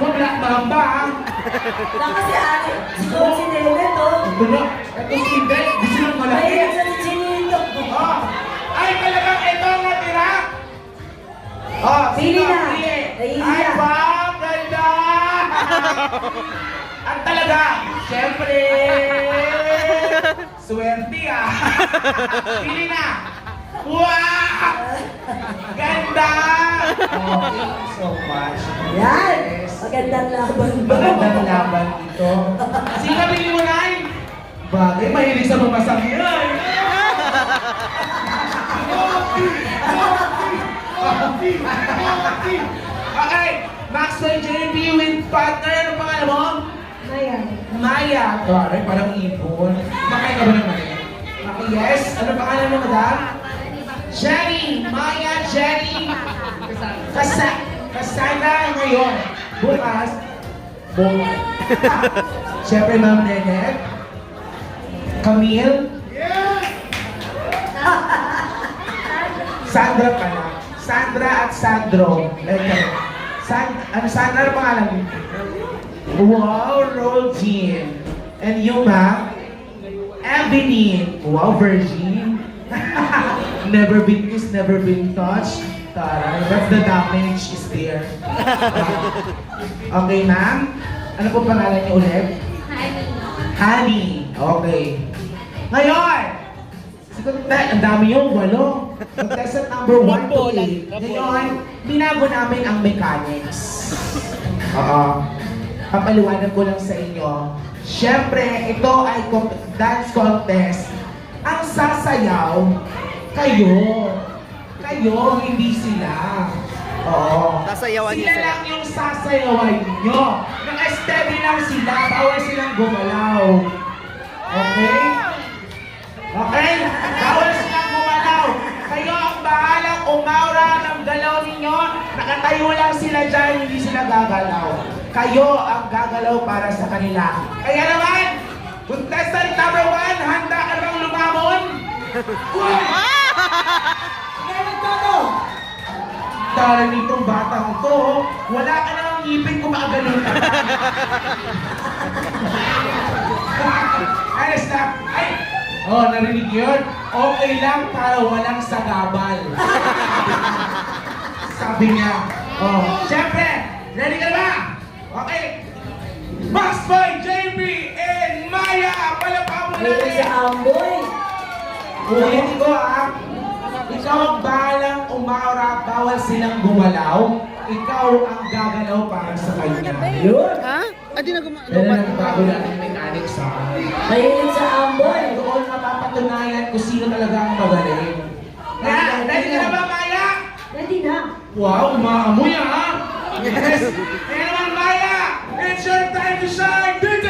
Black Mamba, ha? Baka si Ate, si Nene to. Ito na. Ito si Inday. Gusto lang malaki. Ay, sa ni Chinito. Oh. Ay, talagang ito ang natira? Oh, Pili na. Ay, wow, ganda! Ang talaga, syempre, swerte ah. Pili na. Wow! Ganda! Oh, thank you so much. Yan. Yes. Magandang laban ba? Magandang laban ito. Sino pili mo, Nay? Bagay, mahilig sa mamasang yan. Okay, Maxwell JP with partner. Ano pangalan mo? Maya. Maya. Sorry, parang ibon. Makain ka ba ng Maya? Okay, yes. Ano pangalan mo, madam? Jenny. Maya, Jenny. Kasa Kasana ngayon. Bukas. Bukas. Siyempre, Ma'am Nenet. Camille. Sandra pala. Sandra at Sandro. Like, San, ano, Sandra, ano pangalan mo? Wow, team. And yung ba? Evelyn. Wow, virgin. never been kissed, never been touched. Taray, that's the damage is there. okay, ma'am. Ano po pangalan niyo ulit? Honey. Okay. Ngayon, Siguro tayo, ang dami yung walo. Contestant number 1 to 8. Ngayon, binago namin ang mechanics. Oo. Papaliwanag ko lang sa inyo. Siyempre, ito ay dance contest. Ang sasayaw, kayo. Kayo, hindi sila. Oo. Sasayawan niyo sila. sila. lang yung sasayawan nyo. Naka-steady lang sila. Bawal silang gumalaw. Okay? Okay? Bawal silang gumalaw. Kayo ang bahalang umaura ng galaw ninyo. Nakatayo lang sila dyan, hindi sila gagalaw. Kayo ang gagalaw para sa kanila. Kaya naman, contestant number one, handa ka bang lumamon? Meron to to. Dahil nitong batang to, wala ka namang ngipin kung makagaling ka. Ay, stop! Ay! Oh, narinig yun? Okay lang para walang sagabal. Sabi niya. Oh, syempre, ready ka na ba? Okay. Max Boy, JB, Palapaw mo Meron si natin! Amboy. Ulitin ko ah. Ikaw ang bahalang umaura, bawal silang gumalaw. Ikaw ang gagalaw para sa kanya. Yun. Ha? Ah, di na guma... Yan ang nagbago natin mechanics ha. Mahilig sa Amboy. Doon mapapatunayan kung sino talaga ang magaling. Kaya, ready ka na ba, Maya? Ready na. Wow, umaamoy ha? Yes! Kaya naman, Maya! It's your time to shine! DJ!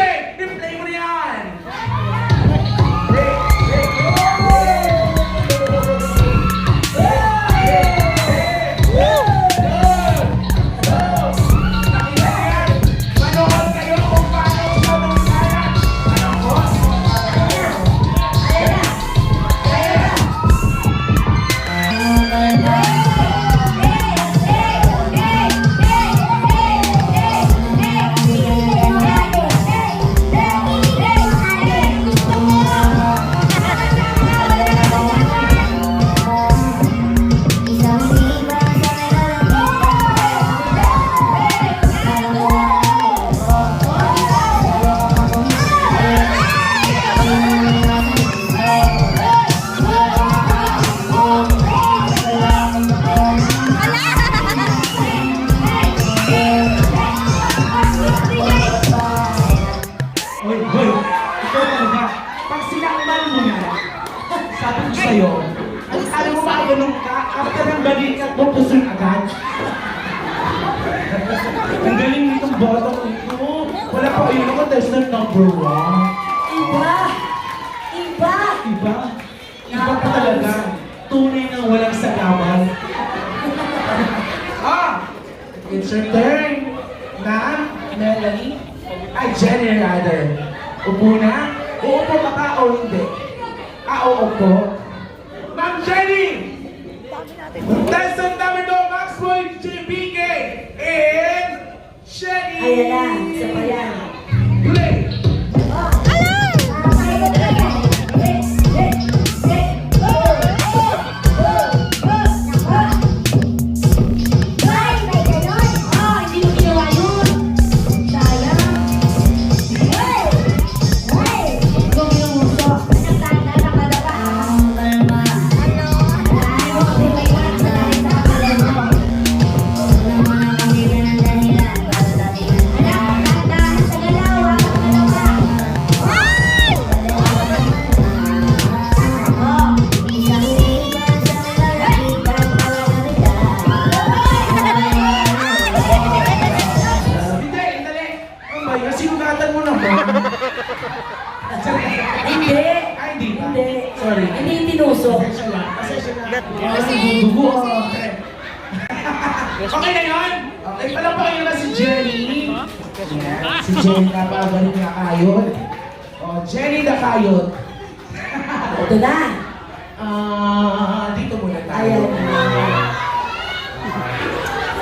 Ganun ka, after ng balikat mo, pusun agad. ang galing nitong bottom nito. Wala pa kayo na contestant number one. Iba. Iba. Iba? Iba ka talaga. Tunay na walang sagawan. ah! It's your turn. Na, Melanie? Ay, Jenny rather. Upo na? Uupo ka ba o hindi? Ah, oo po.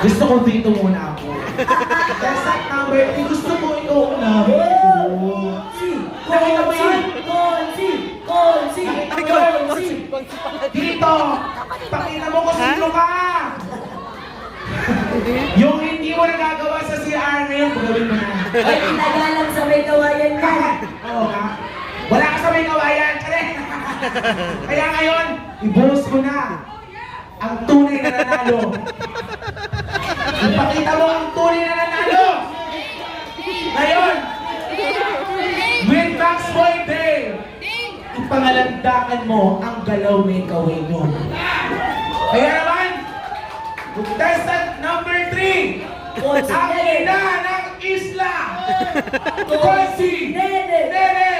Gusto ko dito muna ako. That's that number. Eh, gusto ko ito ko. Si, Nakita mo yun? Konsi, Konsi, Konsi. Dito! Pakita mo kung sino ka! Yung hindi mo nagagawa sa CR ngayon, gawin mo na. Ay, tinagalang sa may kawayan yan. Oo nga. Wala ka sa may kawayan. Kaya, ngayon, ibuhos mo na ang tunay na nanalo. Ipakita mo ang tunay na nanalo. Ngayon, with Max Boy Day, ipangalandakan mo ang galaw na ikaway nyo. Kaya naman, contestant number 3, Konsi, ang ina ng isla, Konsi Nene. Nene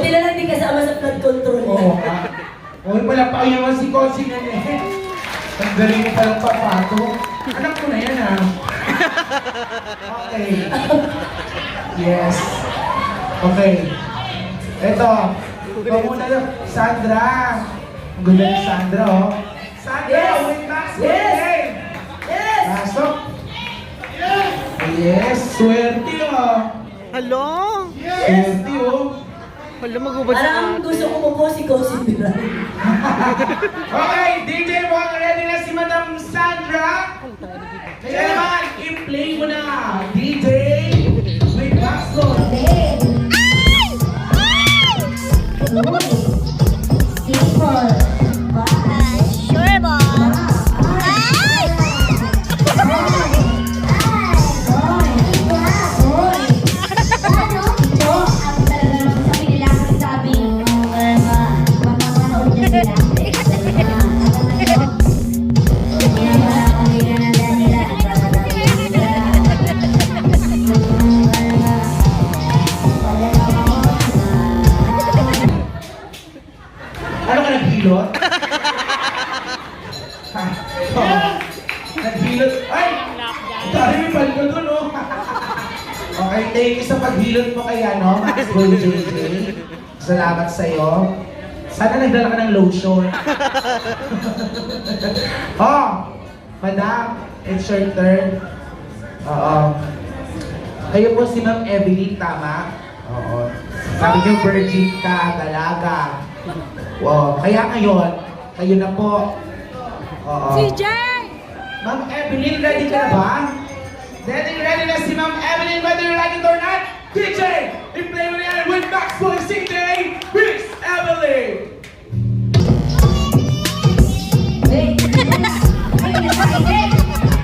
Buti na lang di kasama sa flood control. Oo ka. Okay pala pa naman si Konsi na eh. Ang galing mo palang papato. Anak ko na yan ah. Okay. Yes. Okay. Eto. Ikaw muna lang. Sandra. Ang ganda ni Sandra oh. Sandra, Yes. wait back. Yes. Hey. Yes! Pasok. Yes. Swerte oh. Hello? Swerte oh. Hello, magubad Parang gusto ko po si Konsi Pilar. Okay, DJ mo, ready na si Madam Sandra? Kaya naman, i-play mo na. DJ, with Maxwell. Sure, naghilot? ha? Oh. Naghilot? Ay! Dahil may balik ko dun, oh. okay, thank you sa paghilot mo kay ano, Maxwell JJ. Salamat sa'yo. Sana nagdala ka ng lotion. oh, madam, it's your turn. Oo. Kayo po si Ma'am Evelyn, tama? Oo. Sabi niyo, virgin ka, dalaga. Wow. Kaya ngayon, kayo na po. Oo. CJ! Ma'am Evelyn, ready ka na ba? Ready, ready na si Ma'am Evelyn, whether you like it or not. DJ, i-play mo na yan with Maxwell CJ, Miss Evelyn! Hey! Hey, hey,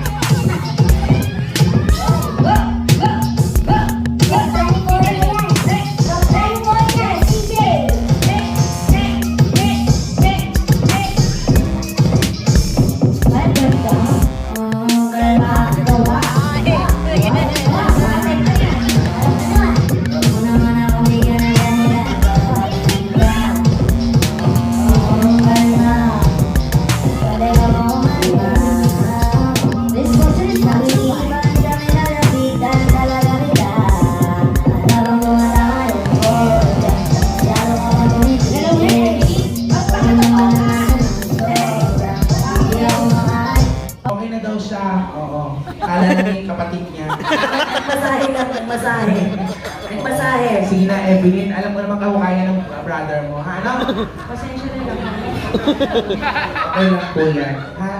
lang po yan. Ha?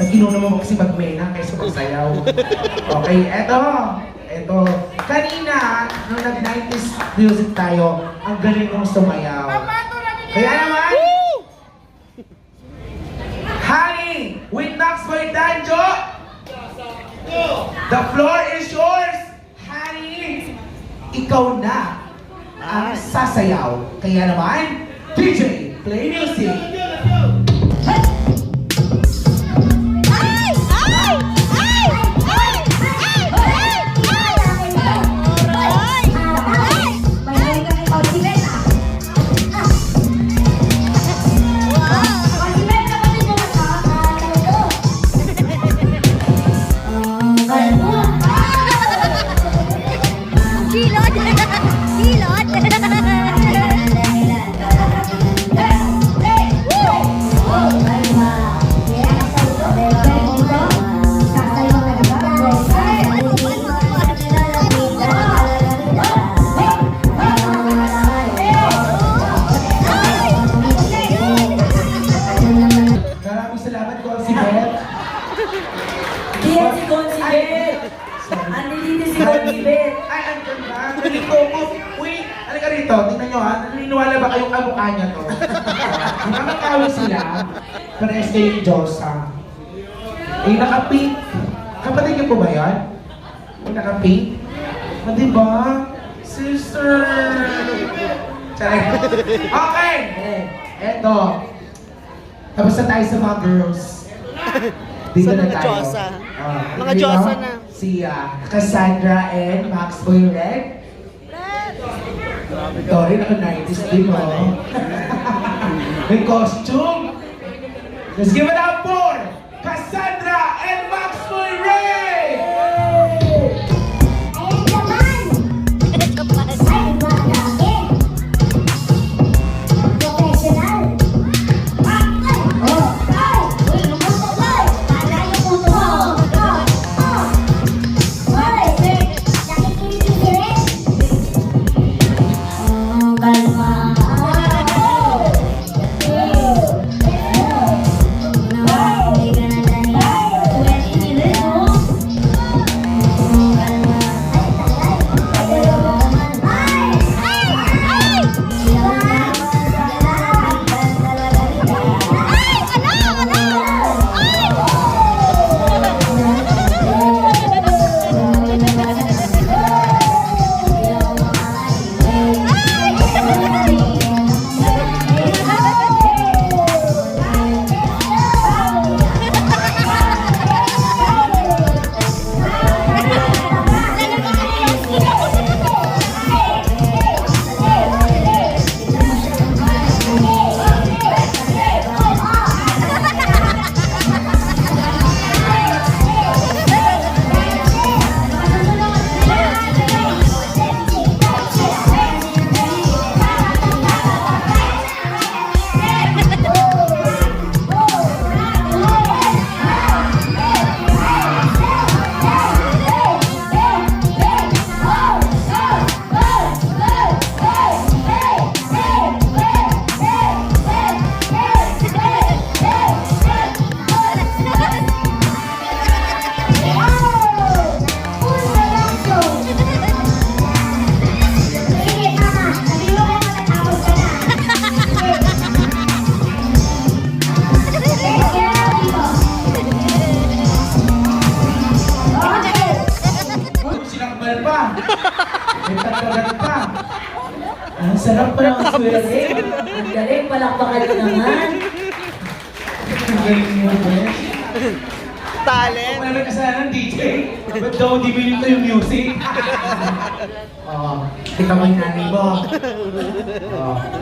Mas inuna mo kasi magmena kaysa magsayaw. Okay, eto. Eto. Kanina, nung nag-90s music tayo, ang galing mong sumayaw. Kaya naman, Honey, with Maxwell Danjo, the floor is yours. Honey, ikaw na ang sasayaw. Kaya naman, DJ, play music. கீழோட்டு கீழோட்டு kamukha niya to? Nakakawi sila. Pares kayong Diyosa. Eh, naka-pink. Kapatid niyo po ba yan? Yung naka-pink? Ah, di ba? Sister! Charay. Okay! Eh, eto. Tapos na tayo sa mga girls. Dito Sa na mga tayo. Diyosa. Ah, Mga Diyosa na. Si ah, Cassandra and Max Boy Red. Sorry, naka-90s din mo. May costume. Let's give it up for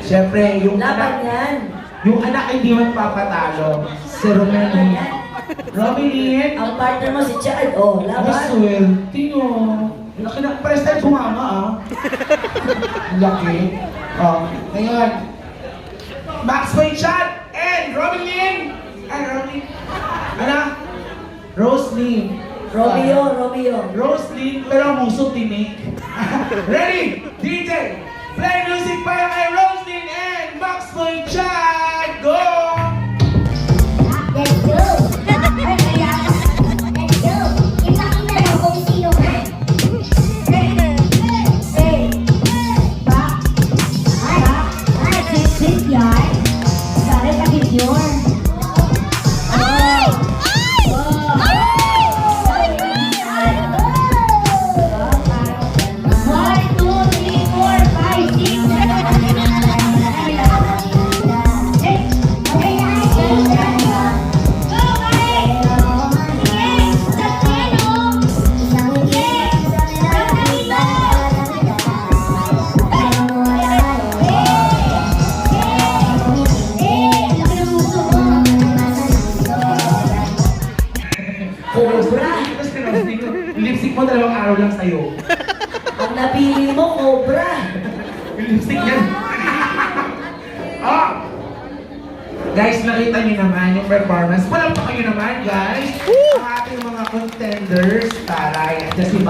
Siyempre, yung Laban anak, yan. yung anak hindi magpapatalo. Si Romel. Romelin, Ang partner mo si Chad. Oh, Ang laban. swerte nyo. Laki na, pares tayo bumama ah. Laki. Oh, ngayon, Max Chat and Romelin. Ay, Romelin. Ano? Roslyn. Romeo, Romeo. Rosalie, pero ang tinik. Ready? DJ, play music para kay Rosalie and Max Monchan.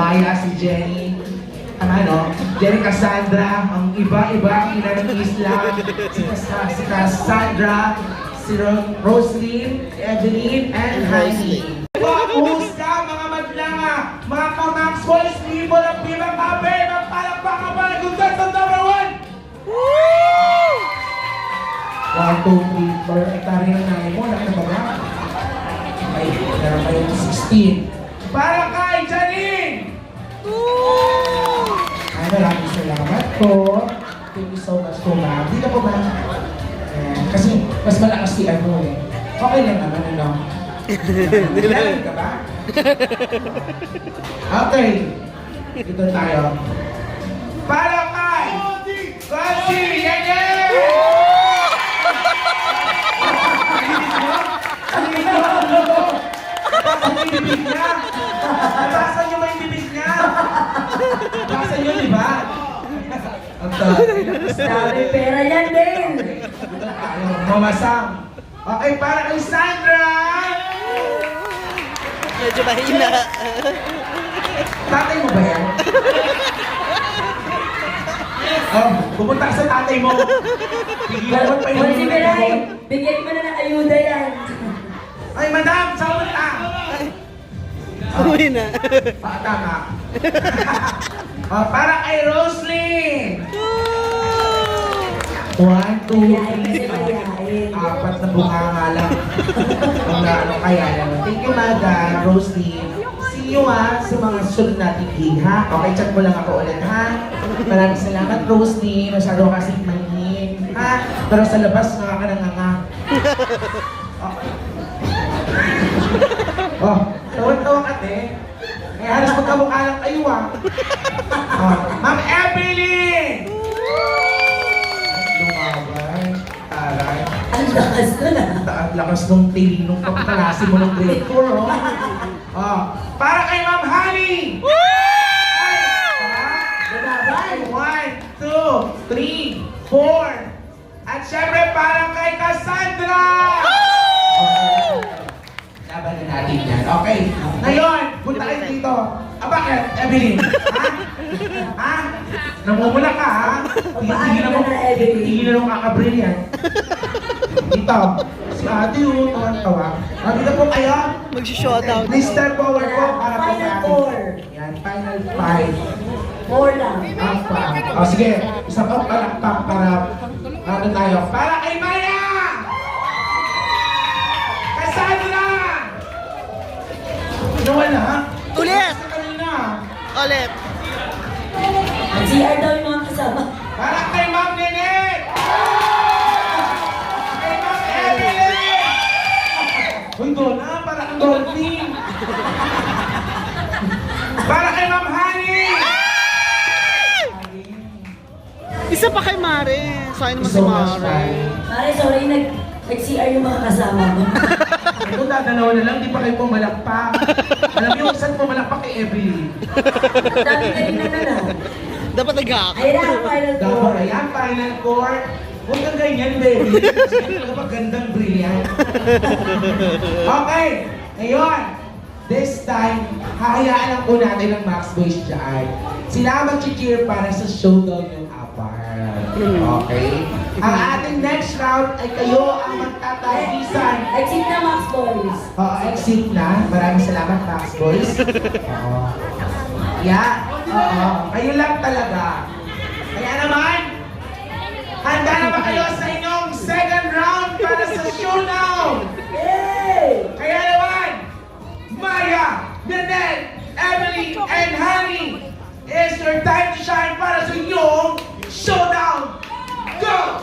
Maya, si Jenny. Ang ano, Jenny Cassandra. Ang iba-iba, ina ng Islam. Si, Cas- si Cassandra. Si Ro- Roslyn, Evelyn, and Heidi. Kamusta mga madlanga, mga ka-Max Boys, people of Viva Cafe, magpalakpakan para contestant number one! One, two, three, four. Tari na mo. Laki na ba ba? Ay, meron pa yung 16. You so much po, ma'am. Ayan. Kasi, mas malakas si ano eh. Okay lang naman, ano? Nilalang ka ba? Okay. Dito tayo. Para kay... Kasi, yan yan! bibig niya. Nabasa niyo ba yung bibig niya? Nabasa niyo, di ba? Ang dami. Dami pera yan din. Ayaw, Mamasang. Okay, para kay Sandra! Medyo mahina. Tatay mo ba yan? Oh, pupunta ka sa tatay mo. Pigilan mo pa Hoy, si Miray, bigyan mo na ng ayuda yan. Ay, madam, saan punta? Uwi na. Ah, tama. oh, para kay Roslyn. One, two, three. Apat na bunganga lang. Kung na ano kaya naman. Thank you, Madam Roslyn. See you ha sa mga sunod nating gig ha. Okay, chat mo lang ako ulit ha. Maraming salamat, Roslyn. Masyado kasi manin. Ha? Pero sa labas, nakakananganga. Oh, oh tawag-tawag ate. Eh, halos magkamukha lang kayo ah. Oh, Ma'am Evelyn! Lumabay. Taray. Ang lakas ko na. Ang lakas nung pagkalasi mo ng grade 4, oh. Oh, para kay Ma'am Honey! Ay, ah, Lumabay. One, two, three, four. At syempre para kay Cassandra! Okay. Laban na natin yan. Okay. Ngayon, punta kayo dito. Ah, bakit? Evelyn? Ha? Ha? Namumula ka, ha? Tingin mo, na, Evelyn? tingin mo kakabril yan. Dito. Si ate yung tawa-tawa. Ah, dito po kayo. Mag-showdown. Please step forward po para po sa akin. Yan, final five. Four lang. Palakpak. O sige, isa pa palakpak para ano tayo. Para kay Maya! Pumalakpak. Alam niyo kung saan pumalakpak kay Evelyn? Dami na na. Dapat nag-hack. Ayun na, final Dapat four. ayan, final court. Huwag kang ganyan, baby. Sige talaga magandang brilliant. Okay, ngayon. this time, hahayaan lang po natin ng Max Boys dyan. Sila mag-cheer para sa showdown yung apat. Okay? Ang ating next round ay kayo ang magtatagisan. Exit na, Max Boys. Oo, exit na. Maraming salamat, Max Boys. Oo. Yeah. Oo. Kayo lang talaga. Kaya naman, handa na ba kayo sa inyong second round para sa showdown? Kaya naman, Maya, Nanette, Emily, and Honey, it's your time to shine para sa inyong showdown. Go!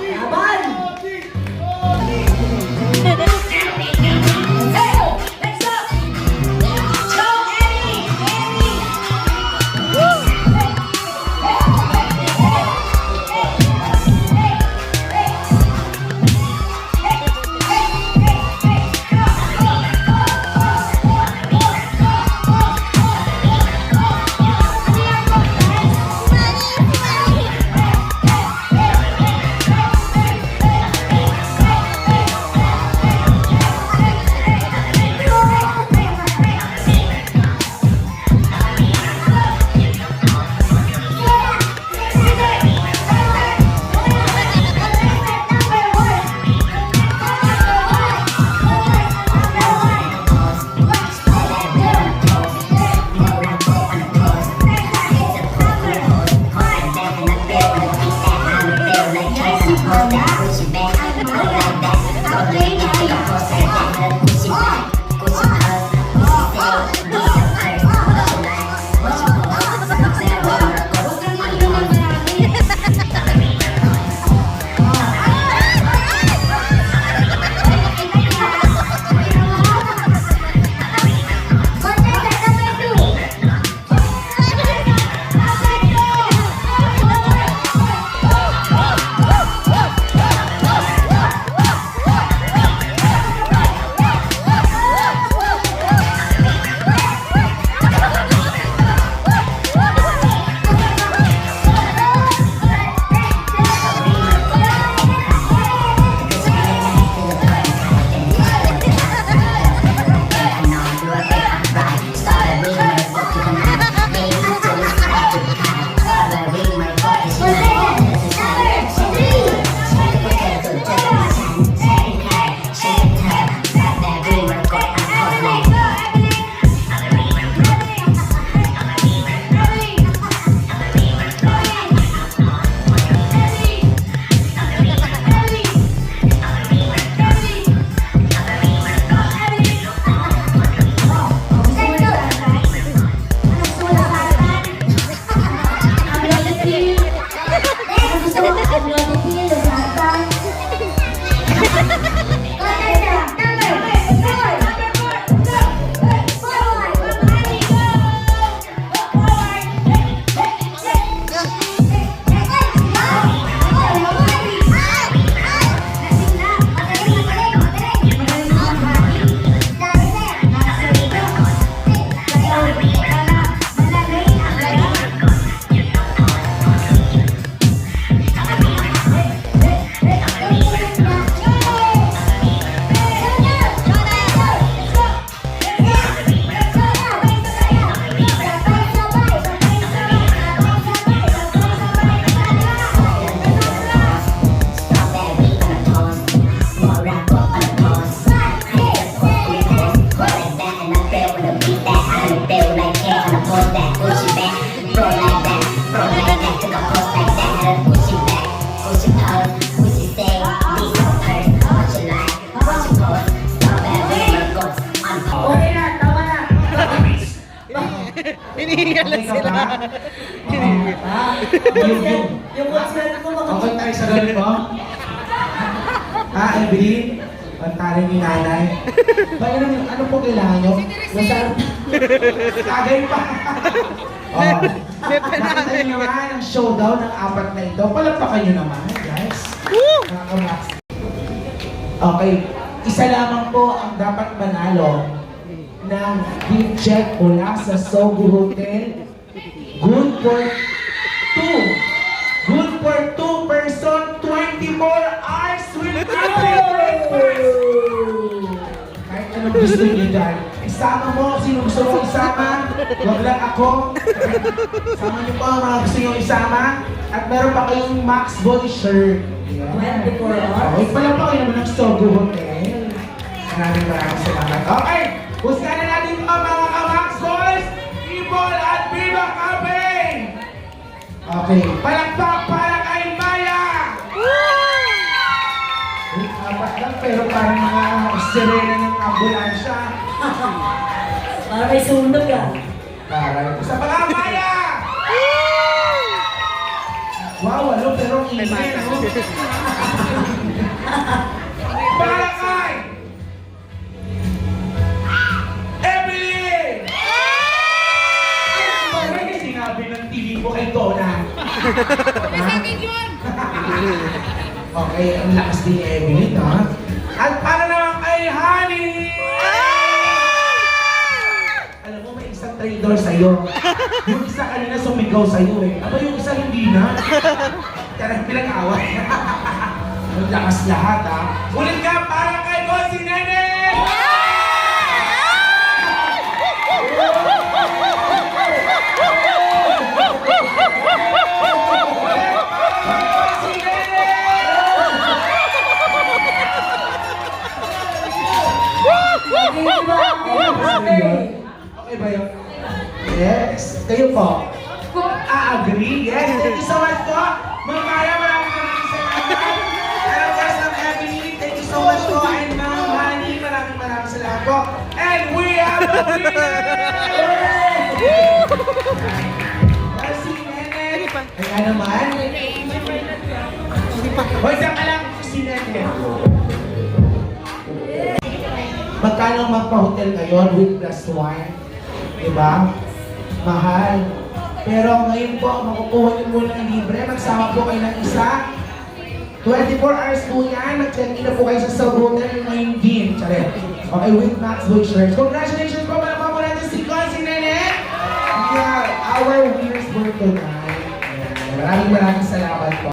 Ba, ano, ano po kailangan nyo? Masarap. Kagay pa. oh. Nakita nyo naman ang showdown ng apat na ito. Palagpakan nyo naman, guys. Woo! Nakakamax. Okay. Isa lamang po ang dapat manalo ng gift check mula sa Sogo Hotel. Good for two. Gusto niyo dyan. Isama mo, sino gusto mo isama? Huwag lang ako. Sama niyo po mga gusto niyo isama. At meron pa kayong Max Boy shirt. Yan. 24 hours. Pala pa kayo naman ng Sogo Hotel. Maraming maraming salamat. Okay, husgahan na natin ang mga ka-Max Boys, Ibol at Viva Cafe! Okay, palakpak para kay Maya! Uy, apat lang pero parang mga ng ambulansya. Para may sunog ah. Parang, isa pa nga, Maya! Wow, walo pero ang ingay, no? Para kay Emily! Ano yung sinabi ng TV ko kay Donna? okay, ang lakas din ni Emily, ha? Traitor sa'yo. Yung isa kanina sumigaw sa'yo eh. Aba yung isa hindi na. Kaya pinag-away. Ang lakas lahat ha. Ulit ka para kay Bossy Nene! Ulit para kay Bossy Nene! Okay ba? Yun? Yes. Kayo po. A-agree? Yes. Thank you so much po. Ma'am Maya, maraming maraming salamat. Hello guys ng Ebony. Thank you so much po. And Ma'am Honey, maraming maraming salamat po. And we have a winner! Ah, Si Nene. Kaya naman. Hoy, saan ka lang? Si Nene. Magkano magpa-hotel ngayon with plus one? Diba? Mahal. Pero ngayon po, makukuha niyo muna ng libre. Magsama po kayo ng isa. 24 hours po yan. Nag-check-in na po kayo sa Sub Hotel ngayon din. Tsare. Okay, with Max Boy Shirts. Congratulations po! Malama po natin si Consi Nene! Yeah, our winners for tonight. Maraming maraming salamat po.